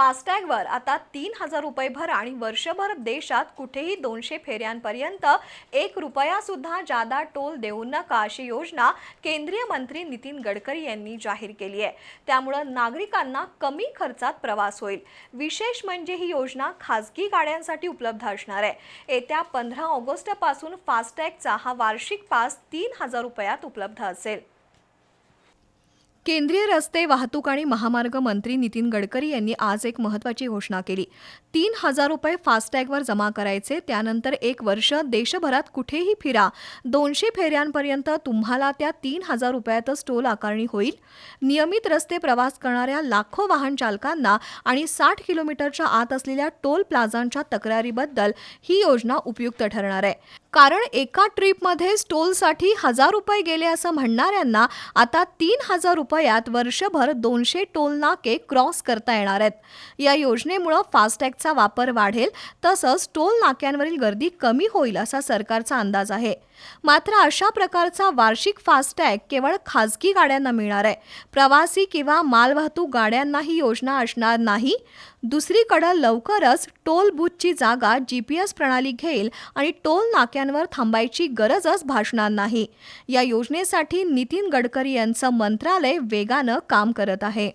फास्टॅगवर आता तीन हजार रुपये भरा आणि वर्षभर देशात कुठेही दोनशे फेऱ्यांपर्यंत एक रुपया सुद्धा जादा टोल देऊ नका अशी योजना केंद्रीय मंत्री नितीन गडकरी यांनी जाहीर केली आहे. त्यामुळं नागरिकांना कमी खर्चात प्रवास होईल. विशेष म्हणजे ही योजना खाजगी गाड्यांसाठी उपलब्ध असणार आहे. येत्या पंधरा ऑगस्टपासून फास्टॅगचा हा वार्षिक पास तीन हजार रुपयात उपलब्ध असेल. केंद्रीय रस्ते वाहतूक आणि महामार्ग मंत्री नितीन गडकरी यांनी आज एक महत्त्वाची घोषणा केली. तीन हजार रुपये फास्टॅगवर जमा करायचे त्यानंतर एक वर्ष देशभरात कुठेही फिरा. दोनशे फेऱ्यांपर्यंत तुम्हाला त्या तीन हजार रुपयातच टोल आकारणी होईल. नियमित रस्ते प्रवास करणाऱ्या लाखो वाहन चालकांना आणि साठ किलोमीटरच्या आत असलेल्या टोल प्लाझांच्या तक्रारीबद्दल ही योजना उपयुक्त ठरणार आहे. कारण एका ट्रिपमध्ये टोलसाठी हजार रुपये गेले असं म्हणणाऱ्यांना आता तीन हजार रुपयात वर्षभर दोनशे टोल नाके क्रॉस करता येणार आहेत. या योजनेमुळं फास्टॅगचा वापर वाढेल तसंच टोल नाक्यांवरील गर्दी कमी होईल असा सरकारचा अंदाज आहे. मात्र अशा प्रकारचा वार्षिक फास्टॅग केवळ खाजगी गाड्यांना मिळणार आहे. प्रवासी किंवा मालवाहतूक गाड्यांना ही योजना असणार नाही. दुसरीकडं लवकरच टोल बूथची जागा जी पी एस प्रणाली घेईल आणि टोल नाक्यांवर थांबायची गरजच भासणार नाही. या योजनेसाठी नितीन गडकरी यांचं मंत्रालय वेगानं काम करत आहे.